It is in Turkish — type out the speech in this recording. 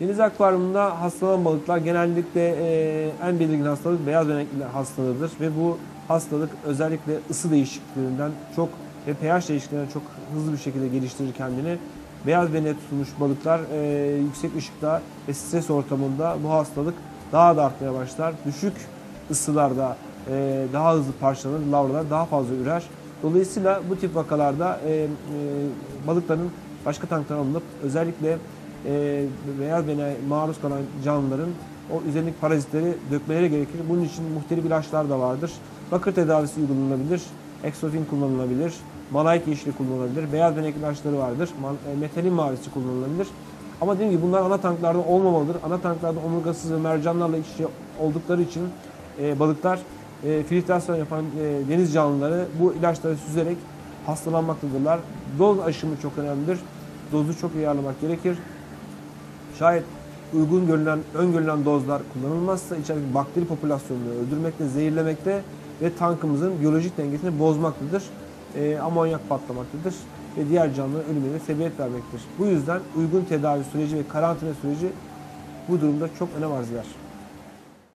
Deniz akvaryumunda hastalanan balıklar genellikle e, en belirgin hastalık beyaz benekli hastalığıdır ve bu hastalık özellikle ısı değişikliklerinden çok ve pH değişikliklerinden çok hızlı bir şekilde geliştirir kendini. Beyaz beneğe tutulmuş balıklar e, yüksek ışıkta ve stres ortamında bu hastalık daha da artmaya başlar. Düşük ısılarda e, daha hızlı parçalanır, lavralar daha fazla ürer. Dolayısıyla bu tip vakalarda e, balıkların başka tanklara alınıp özellikle e, beyaz maruz kalan canlıların o üzerindeki parazitleri dökmeleri gerekir. Bunun için muhtelif ilaçlar da vardır. Bakır tedavisi uygulanabilir, eksofin kullanılabilir, malayk yeşili kullanılabilir, beyaz benek ilaçları vardır, e, metalin mavisi kullanılabilir. Ama dediğim gibi bunlar ana tanklarda olmamalıdır. Ana tanklarda omurgasız ve mercanlarla iç içe oldukları için e, balıklar e, filtrasyon yapan e, deniz canlıları bu ilaçları süzerek hastalanmaktadırlar. Doz aşımı çok önemlidir. Dozu çok iyi ayarlamak gerekir. Şayet uygun görülen, öngörülen dozlar kullanılmazsa içerideki bakteri popülasyonunu öldürmekte, zehirlemekte ve tankımızın biyolojik dengesini bozmaktadır. E, amonyak patlamaktadır ve diğer canlıların ölümüne sebebiyet vermektir. Bu yüzden uygun tedavi süreci ve karantina süreci bu durumda çok önem arz eder.